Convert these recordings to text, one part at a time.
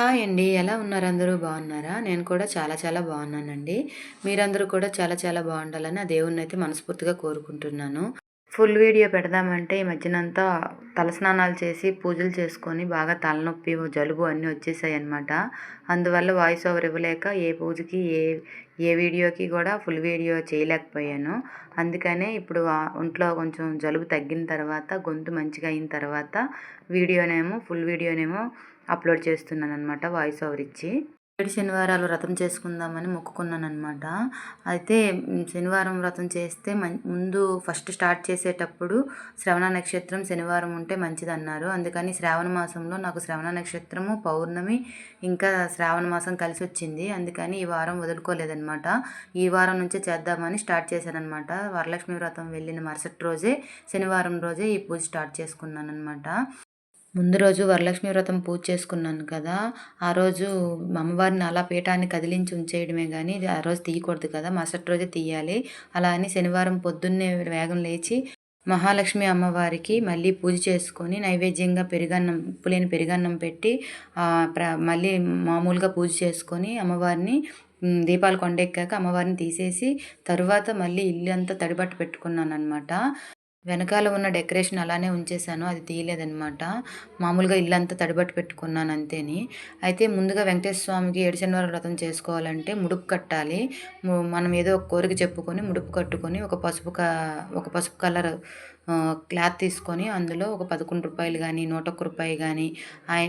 Hi అండి. ఎలా ఉన్నారు అందరూ? బాగున్నారా? నేను కూడా చాలా చాలా బాగున్నానండి. మీరందరూ కూడా చాలా చాలా బాగుండాలని ఆ దేవుణ్ణి అయితే మనస్ఫూర్తిగా కోరుకుంటున్నాను. ఫుల్ వీడియో పెడదామంటే ఈ మధ్యనంతా తలస్నానాలు చేసి పూజలు చేసుకొని బాగా తలనొప్పి జలుబు అన్నీ వచ్చేసాయి అనమాట అందువల్ల వాయిస్ ఓవర్ ఇవ్వలేక ఏ పూజకి ఏ ఏ వీడియోకి కూడా ఫుల్ వీడియో చేయలేకపోయాను. అందుకనే ఇప్పుడు ఒంట్లో కొంచెం జలుబు తగ్గిన తర్వాత గొంతు మంచిగా అయిన తర్వాత వీడియోనేమో ఫుల్ వీడియోనేమో అప్లోడ్ చేస్తున్నాను అనమాట వాయిస్ ఓవర్ ఇచ్చి. ఏడు శనివారాలు వ్రతం చేసుకుందామని మొక్కుకున్నాను అనమాట అయితే శనివారం వ్రతం చేస్తే ముందు ఫస్ట్ స్టార్ట్ చేసేటప్పుడు శ్రవణ నక్షత్రం శనివారం ఉంటే మంచిది అన్నారు అందుకని శ్రావణ మాసంలో నాకు శ్రవణ నక్షత్రము పౌర్ణమి ఇంకా శ్రావణ మాసం కలిసి వచ్చింది అందుకని ఈ వారం వదులుకోలేదనమాట ఈ వారం నుంచే చేద్దామని స్టార్ట్ చేశానమాట వరలక్ష్మి వ్రతం వెళ్ళిన మరుసటి రోజే శనివారం రోజే ఈ పూజ స్టార్ట్ చేసుకున్నాను అనమాట ముందు రోజు వరలక్ష్మి వ్రతం పూజ చేసుకున్నాను కదా ఆ రోజు అమ్మవారిని అలా పీఠాన్ని కదిలించి ఉంచేయడమే కానీ ఆ రోజు తీయకూడదు కదా మరుసటి రోజే తీయాలి. అలా అని శనివారం పొద్దున్నే వేగం లేచి మహాలక్ష్మి అమ్మవారికి మళ్ళీ పూజ చేసుకొని నైవేద్యంగా పెరుగన్నం ఉప్పులేని పెరుగన్నం పెట్టి మళ్ళీ మామూలుగా పూజ చేసుకొని అమ్మవారిని దీపాలు కొండెక్కాక అమ్మవారిని తీసేసి తరువాత మళ్ళీ ఇల్లు అంతా తడిబట్టు పెట్టుకున్నాను అనమాట వెనకాల ఉన్న డెకరేషన్ అలానే ఉంచేశాను అది తీయలేదనమాట మామూలుగా ఇల్లంతా తడిబట్టు పెట్టుకున్నాను అంతేని. అయితే ముందుగా వెంకటేశ్వర స్వామికి ఏడు శనివారం వ్రతం చేసుకోవాలంటే ముడుపు కట్టాలి. మనం ఏదో ఒక కోరిక చెప్పుకొని ముడుపు కట్టుకొని ఒక పసుపు ఒక పసుపు కలర్ క్లాత్ తీసుకొని అందులో ఒక పదకొండు రూపాయలు కానీ నూట ఒక్క రూపాయి కానీ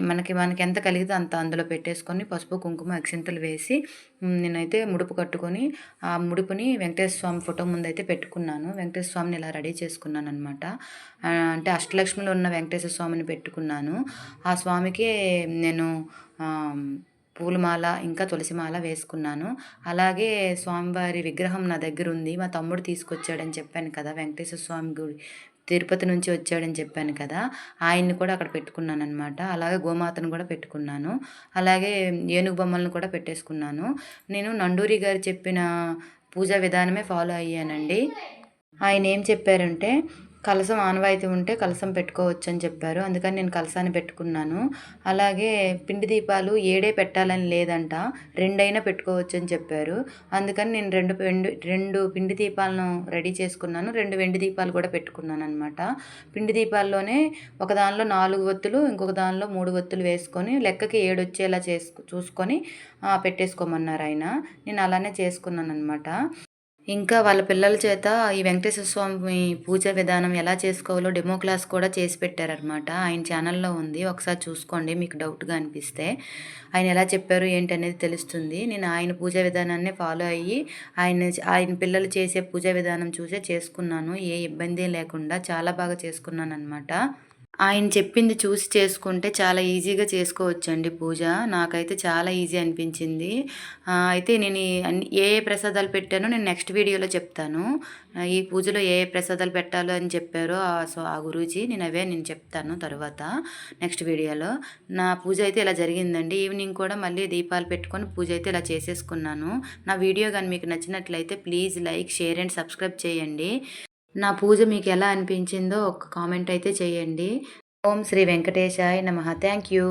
మనకి మనకి ఎంత కలిగితే అంత అందులో పెట్టేసుకొని పసుపు కుంకుమ అక్షింతలు వేసి నేనైతే ముడుపు కట్టుకొని ఆ ముడుపుని వెంకటేశ్వర స్వామి ఫోటో ముందు అయితే పెట్టుకున్నాను. వెంకటేశ్వర స్వామిని ఇలా రెడీ చేసుకున్నాను అనమాట అంటే అష్టలక్ష్మిలో ఉన్న వెంకటేశ్వర స్వామిని పెట్టుకున్నాను. ఆ స్వామికి నేను పూలమాల ఇంకా తులసిమాల వేసుకున్నాను. అలాగే స్వామివారి విగ్రహం నా దగ్గర ఉంది మా తమ్ముడు తీసుకొచ్చాడని చెప్పాను కదా వెంకటేశ్వర స్వామి గుడి తిరుపతి నుంచి వచ్చాడని చెప్పాను కదా ఆయన్ని కూడా అక్కడ పెట్టుకున్నాను అనమాట అలాగే గోమాతను కూడా పెట్టుకున్నాను. అలాగే ఏనుగు బొమ్మలను కూడా పెట్టేసుకున్నాను. నేను నండూరి గారు చెప్పిన పూజా విధానమే ఫాలో అయ్యానండి. ఆయన ఏం చెప్పారంటే కలసం ఆనవాయితీ ఉంటే కలసం పెట్టుకోవచ్చు అని చెప్పారు. అందుకని నేను కలసాన్ని పెట్టుకున్నాను. అలాగే పిండి దీపాలు ఏడే పెట్టాలని లేదంట రెండైనా పెట్టుకోవచ్చు అని చెప్పారు. అందుకని నేను రెండు పిండి రెండు పిండి దీపాలను రెడీ చేసుకున్నాను. రెండు వెండి దీపాలు కూడా పెట్టుకున్నాను అనమాట పిండి దీపాల్లోనే ఒక దానిలో నాలుగు ఒత్తులు ఇంకొక దానిలో మూడు ఒత్తులు వేసుకొని లెక్కకి ఏడు వచ్చేలా చేసుకు చూసుకొని పెట్టేసుకోమన్నారు ఆయన. నేను అలానే చేసుకున్నాను అనమాట ఇంకా వాళ్ళ పిల్లల చేత ఈ వెంకటేశ్వర స్వామి పూజ విధానం ఎలా చేసుకోవాలో డెమో క్లాస్ కూడా చేసి పెట్టారనమాట ఆయన ఛానల్లో ఉంది. ఒకసారి చూసుకోండి మీకు డౌట్గా అనిపిస్తే. ఆయన ఎలా చెప్పారు ఏంటి అనేది తెలుస్తుంది. నేను ఆయన పూజా విధానాన్ని ఫాలో అయ్యి ఆయన ఆయన పిల్లలు చేసే పూజా విధానం చూసే చేసుకున్నాను. ఏ ఇబ్బంది లేకుండా చాలా బాగా చేసుకున్నాను అనమాట ఆయన చెప్పింది చూసి చేసుకుంటే చాలా ఈజీగా చేసుకోవచ్చండి పూజ. నాకైతే చాలా ఈజీ అనిపించింది. అయితే నేను అన్ని ఏ ఏ ప్రసాదాలు పెట్టానో నేను నెక్స్ట్ వీడియోలో చెప్తాను. ఈ పూజలో ఏ ఏ ప్రసాదాలు పెట్టాలో అని చెప్పారో సో ఆ గురూజీ నేను అవే నేను చెప్తాను తర్వాత నెక్స్ట్ వీడియోలో. నా పూజ అయితే ఇలా జరిగిందండి. ఈవినింగ్ కూడా మళ్ళీ దీపాలు పెట్టుకొని పూజ అయితే ఇలా చేసేసుకున్నాను. నా వీడియో కానీ మీకు నచ్చినట్లయితే please like share and subscribe చేయండి. నా పూజ మీకు ఎలా అనిపించిందో ఒక కామెంట్ అయితే చేయండి. ఓం శ్రీ వెంకటేశాయ నమ. Thank you.